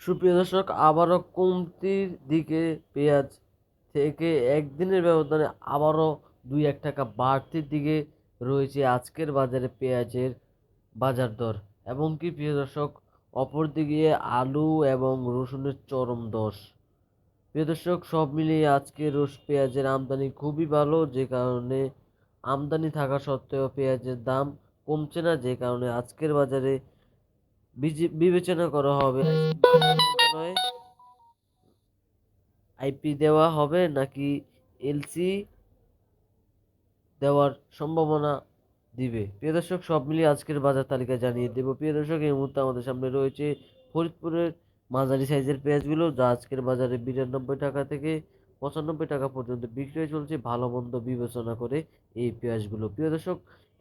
সুপ্রিয় দর্শক, আবারও কমতির দিকে পেঁয়াজ থেকে একদিনের ব্যবধানে আবারও দুই এক টাকা বাড়তির দিকে রয়েছে আজকের বাজারে পেঁয়াজের বাজার দর। এবং কি প্রিয় দর্শক, অপরদিকে আলু এবং রসুনের চরম দশ। প্রিয় দর্শক, সব মিলিয়ে আজকে রস পেঁয়াজের আমদানি খুবই ভালো, যে কারণে আমদানি থাকা সত্ত্বেও পেঁয়াজের দাম কমছে না, যে কারণে আজকের বাজারে বিজে- বিবেচনা করা হবে। আইপি দেওয়া হবে নাকি এলসি দেওয়ার সম্ভাবনা দিবে? প্রিয় দর্শক সব মিলিয়ে আজকের বাজার তালিকা জানিয়ে দেব। প্রিয় দর্শক এই মুহূর্তে আমাদের সামনে রয়েছে ফরিদপুরের মাঝারি সাইজের পেঁয়াজগুলো যা আজকের বাজারে বিরানব্বই টাকা থেকে পঁচানব্বই টাকা পর্যন্ত বিক্রয় চলছে। ভালো মন্দ বিবেচনা করে এই পেঁয়াজগুলো। প্রিয় দর্শক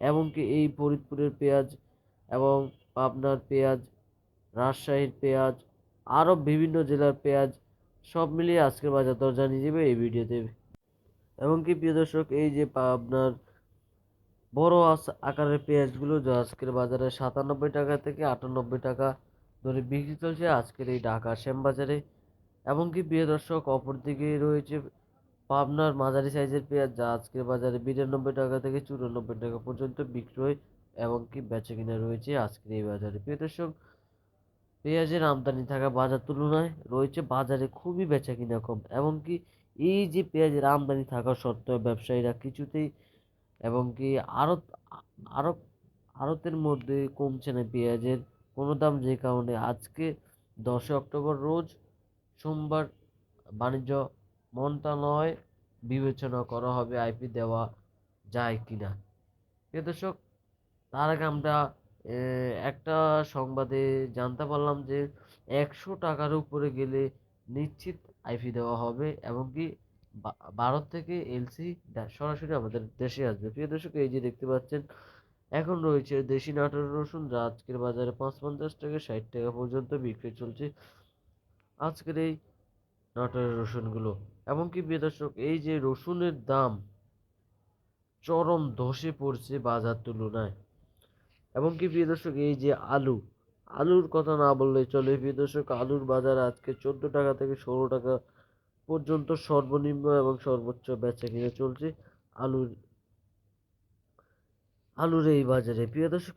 এমনকি এই ফরিদপুরের পেঁয়াজ এবং পাবনার পেঁয়াজ, রাজশাহীর পেঁয়াজ, আরও বিভিন্ন জেলার পেঁয়াজ, সব মিলিয়ে আজকের বাজার দর জানিয়ে দেবে এই ভিডিওতে। এমনকি প্রিয় দর্শক, এই যে আপনার বড় আকারের পেঁয়াজগুলো যা আজকের বাজারে সাতানব্বই টাকা থেকে আটানব্বই টাকা ধরে বিক্রি চলছে আজকের এই ঢাকা শ্যামবাজারে। এমনকি প্রিয় দর্শক, অপরদিকে রয়েছে পাবনার মাঝারি সাইজের পেঁয়াজ যা আজকের বাজারে বিরানব্বই টাকা থেকে চুরানব্বই টাকা পর্যন্ত বিক্রয় এমনকি বেচা কিনা রয়েছে আজকের এই বাজারে। প্রিয় দর্শক, পেঁয়াজের আমদানি থাকা বাজার তুলনায় রয়েছে বাজারে খুবই বেচা কিনা কম। এমনকি এই যে পেঁয়াজের আমদানি থাকা সত্ত্বেও ব্যবসায়ীরা কিছুতেই এবং কি আড়ত আড়ত, আড়তের মধ্যে কমছে না পেঁয়াজের কোনো দাম যে কারণে আজকে দশই অক্টোবর রোজ সোমবার বাণিজ্য মন্ত্রণালয় বিবেচনা করা হবে আইপি দেওয়া যায় কিনা। প্রিয় দর্শক তার আগে আমরা একটা সংবাদে জানতে পারলাম যে একশো টাকার উপরে গেলে নিশ্চিত আইপি দেওয়া হবে এবং কি ভারত থেকে এলসি সরাসরি আমাদের দেশে আসবে। প্রিয় দর্শক, এই যে দেখতে পাচ্ছেন, এখন রয়েছে দেশি নাটোর রসুন যা আজকের বাজারে পাঁচ পঞ্চাশ টাকা ষাট টাকা পর্যন্ত বিক্রি চলছে আজকের এই নাটোরের রসুনগুলো। এমনকি প্রিয় দর্শক, এই যে রসুনের দাম চরম ধসে পড়ছে বাজার তুলনায়। এবং কি প্রিয় দর্শক, এই যে আলু, আলুর কথা না বললে চলে। প্রিয় দর্শক, আলুর বাজার আজকে চোদ্দ টাকা থেকে ষোলো টাকা পর্যন্ত সর্বনিম্ন এবং সর্বোচ্চ বেচা কিনে চলছে আলুর আলুর এই বাজারে। প্রিয় দর্শক